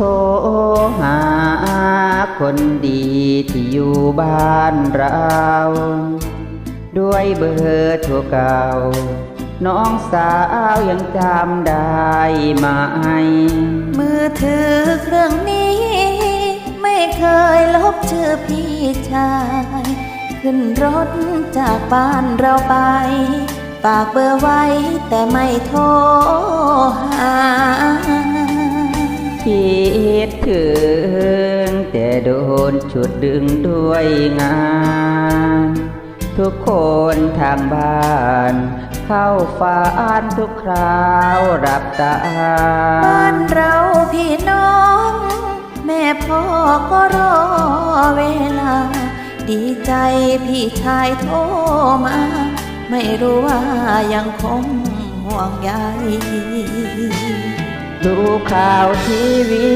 รหาคนดีที่อยู่บ้านเรา ด้วยเบอร์โทรเก่า น้องสาวยังจำได้ไหม มือถือเครื่องนี้ ไม่เคยลบชื่อพี่ชาย ขึ้นรถจากบ้านเราไปฝากเบอร์ไว้แต่ไม่โทรหา คิดถึง แต่โดนฉุดดึงด้วยงาน ทุกคนทางบ้าน เข้าฟ้านทุกคราวรับตาบ้านเราพี่น้อง แม่พ่อก็รอเวลา ดีใจพี่ชายโทรมา ไม่รู้ว่ายังคงห่วงใย ดูข่าวทีวี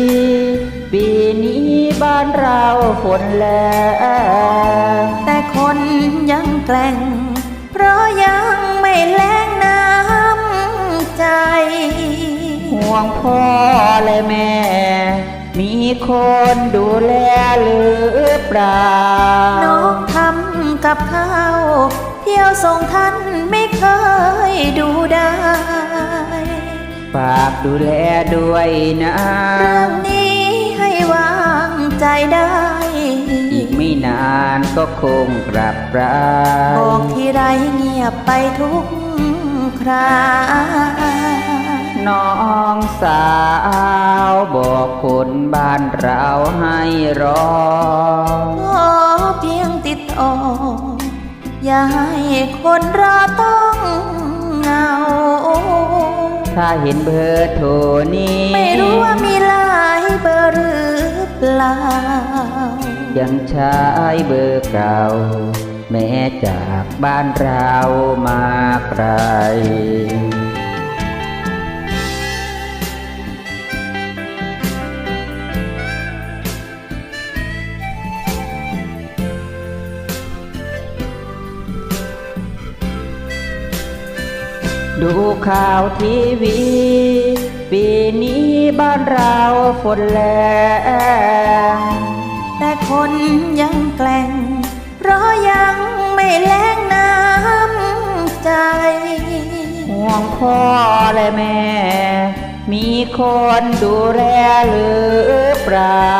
ปีนี้บ้านเราฝนแรงแต่คนยังแกล้ง เพราะยังไม่แลงน้ำใจ ห่วงพ่อและแม่ มีคนดูแลหรือเปล่า น้องทำกับข้าว เที่ยวส่งท่านไม่เคยดู ฝากดูแลด้วยนะ เรื่องนี้ให้วางใจได้ อีกไม่นานก็คงกลับรายบอกที่ไรเงียบไปทุกคราน้องสาวบอกคนบ้านเราให้รอขอเพียงติดต่ออย่าให้คนรอต้องเหงา ถ้าเห็นเบอร์โทรนี้ ไม่รู้ว่ามีหลายเบอร์หรือเปล่า ยังใช้เบอร์เก่า แม้จากบ้านเรามาไกล ดูข่าวทีวี ปีนี้บ้านเราฝนแรงแต่คนยังแกล้งเพราะยังไม่แลงน้ำใจ ห่วงพ่อและแม่ มีคนดูแลหรือเปล่า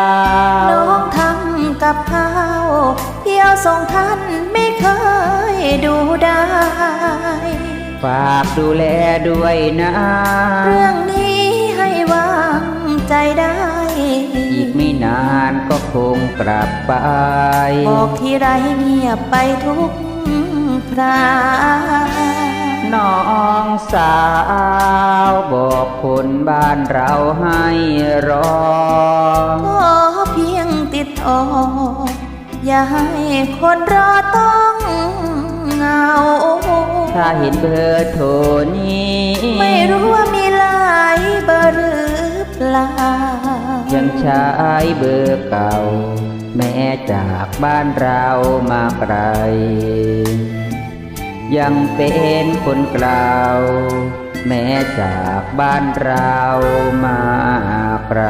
น้องทำกับข้าวเที่ยวส่งท่านไม่เคยดูได้ ฝากดูแลด้วยนะ เรื่องนี้ให้วางใจได้ อีกไม่นานก็คงกลับไป บอกที่ไรเงียบไปทุกคราน้องสาวบอกคนบ้านเราให้รอขอเพียงติดต่ออย่าให้คนรอต้องเหงา ถ้าเห็นเบอร์โทรนี้ ไม่รู้ว่ามีหลายเบอร์หรือเปล่า ยังใช้เบอร์เก่า แม้จากบ้านเรามาไกล ยังเป็นคนกล่าว แม้จากบ้านเรามาไกล